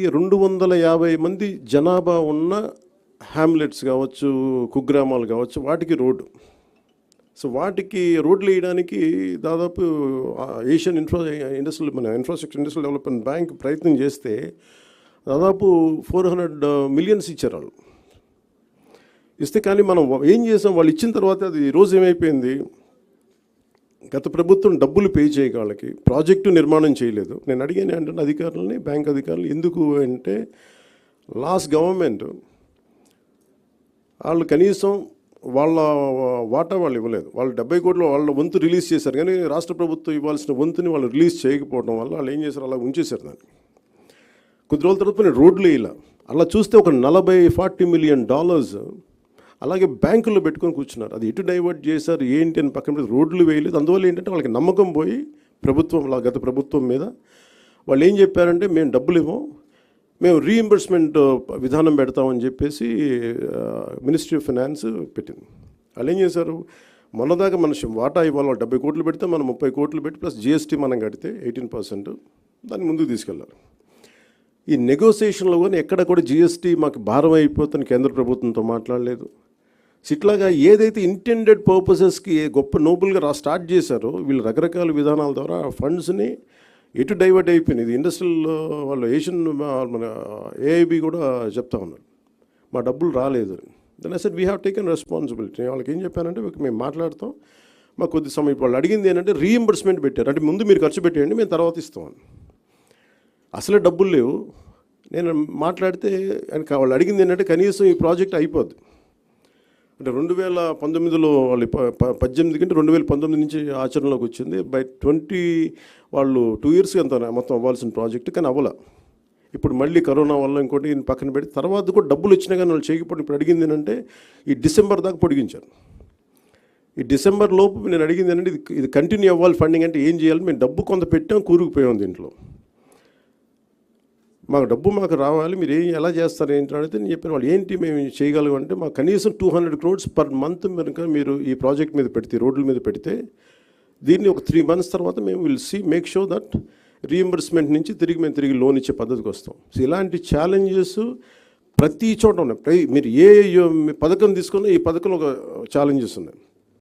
ఈ రెండు వందల యాభై మంది జనాభా ఉన్న హ్యామ్లెట్స్ కావచ్చు కుగ్రామాలు కావచ్చు వాటికి రోడ్డు. సో వాటికి రోడ్లు వేయడానికి దాదాపు ఏషియన్ ఇన్ఫ్రా ఇండస్ట్రియల్ మన ఇన్ఫ్రాస్ట్రక్చర్ ఇండస్ట్రియల్ డెవలప్మెంట్ బ్యాంక్ ప్రయత్నం చేస్తే దాదాపు ఫోర్ హండ్రెడ్ మిలియన్స్ ఇచ్చారు వాళ్ళు ఇస్తే కానీ మనం ఏం చేసాం? వాళ్ళు ఇచ్చిన తర్వాత అది రోజు ఏమైపోయింది? గత ప్రభుత్వం డబ్బులు పే చేయక వాళ్ళకి ప్రాజెక్టు నిర్మాణం చేయలేదు. నేను అడిగాను ఏంటంటే అధికారులని బ్యాంక్ అధికారులు ఎందుకు అంటే లాస్ట్ గవర్నమెంట్ వాళ్ళు కనీసం వాళ్ళ వాటా వాళ్ళు ఇవ్వలేదు. వాళ్ళు డెబ్బై కోట్లు వాళ్ళ వంతు రిలీజ్ చేశారు. కానీ రాష్ట్ర ప్రభుత్వం ఇవ్వాల్సిన వంతుని వాళ్ళు రిలీజ్ చేయకపోవడం వల్ల వాళ్ళు ఏం చేశారు? అలా ఉంచేశారు దాన్ని. కొద్ది రోజుల తర్వాత నేను రోడ్లు ఇలా అలా చూస్తే ఒక నలభై ఫార్టీ మిలియన్ డాలర్స్ అలాగే బ్యాంకుల్లో పెట్టుకొని కూర్చున్నారు. అది ఎటు డైవర్ట్ చేశారు? ఏంటి అని పక్కన పెట్టి రోడ్లు వేయలేదు. అందువల్ల ఏంటంటే వాళ్ళకి నమ్మకం పోయి ప్రభుత్వం లా- గత ప్రభుత్వం మీద వాళ్ళు ఏం చెప్పారంటే మేము డబ్బులు ఇవ్వం. మేము రీఎంబర్స్మెంట్ విధానం పెడతామని చెప్పేసి మినిస్ట్రీ ఆఫ్ ఫైనాన్స్ పెట్టింది. వాళ్ళు ఏం చేశారు? మొన్నదాకా మన వాటా ఇవ్వాలి? వాళ్ళు డెబ్బై కోట్లు పెడితే మనం ముప్పై కోట్లు పెట్టి ప్లస్ జిఎస్టీ మనం కడితే ఎయిటీన్ పర్సెంట్. దాన్ని ముందుకు తీసుకెళ్ళాలి ఈ నెగోసియేషన్లో కానీ ఎక్కడ కూడా జిఎస్టీ మాకు భారం అయిపోతుంది కేంద్ర ప్రభుత్వంతో మాట్లాడలేదు. ఇట్లాగా ఏదైతే ఇంటెండెడ్ పర్పసెస్కి గొప్ప నోబుల్గా రా స్టార్ట్ చేశారో వీళ్ళు రకరకాల విధానాల ద్వారా ఫండ్స్ని ఎటు డైవర్ట్ అయిపోయినాయి. ఇది ఇండస్ట్రియల్ వాళ్ళు ఏషియన్ మన ఏఐబి కూడా చెప్తా ఉన్నారు. మా డబ్బులు రాలేదు then I said we have taken responsibility వాళ్ళకి ఏం చెప్పానంటే మేము మాట్లాడతాం. మాకు కొద్ది సమయం ఇప్పుడు వాళ్ళు అడిగింది ఏంటంటే రీఎంబర్స్మెంట్ పెట్టారు. అంటే ముందు మీరు ఖర్చు పెట్టేయండి మేము తర్వాత ఇస్తామని అసలే డబ్బులు లేవు. నేను మాట్లాడితే వాళ్ళు అడిగింది ఏంటంటే కనీసం ఈ ప్రాజెక్ట్ అయిపోద్ది. అంటే రెండు వేల పంతొమ్మిదిలో వాళ్ళు ప- పద్దెనిమిది కంటే రెండు వేల పంతొమ్మిది నుంచి ఆచరణలోకి వచ్చింది. బై ట్వంటీ వాళ్ళు టూ ఇయర్స్ అంత మొత్తం అవ్వాల్సిన ప్రాజెక్ట్ కానీ అవ్వల. ఇప్పుడు మళ్ళీ కరోనా వల్ల ఇంకోటి పక్కన పెట్టి తర్వాత కూడా డబ్బులు వచ్చినా కానీ వాళ్ళు చేయకపోవడం ఇప్పుడు అడిగింది ఏంటంటే ఈ డిసెంబర్ దాకా పొడిగించారు. ఈ డిసెంబర్ లోపు నేను అడిగింది ఏంటంటే ఇది ఇది కంటిన్యూ అవ్వాలి ఫండింగ్ అంటే ఏం చేయాలి? మేము డబ్బు కొంత పెట్టాం కూరుకుపోయాం దీంట్లో. మాకు డబ్బు మాకు రావాలి మీరు ఏం ఎలా చేస్తారు ఏంటి అడిగితే నేను చెప్పిన వాళ్ళు ఏంటి మేము చేయగలం అంటే మాకు కనీసం two hundred crores per month కనుక మీరు ఈ ప్రాజెక్ట్ మీద పెడితే రోడ్ల మీద పెడితే దీన్ని ఒక త్రీ మంత్స్ తర్వాత మేము will see make sure that reimbursement నుంచి తిరిగి మేము తిరిగి లోన్ ఇచ్చే పద్ధతికి వస్తాం. సో ఇలాంటి ఛాలెంజెస్ ప్రతి చోట ఉన్నాయి. ప్రై మీరు ఏ పథకం తీసుకున్నా ఈ పథకంలో ఒక ఛాలెంజెస్ ఉన్నాయి.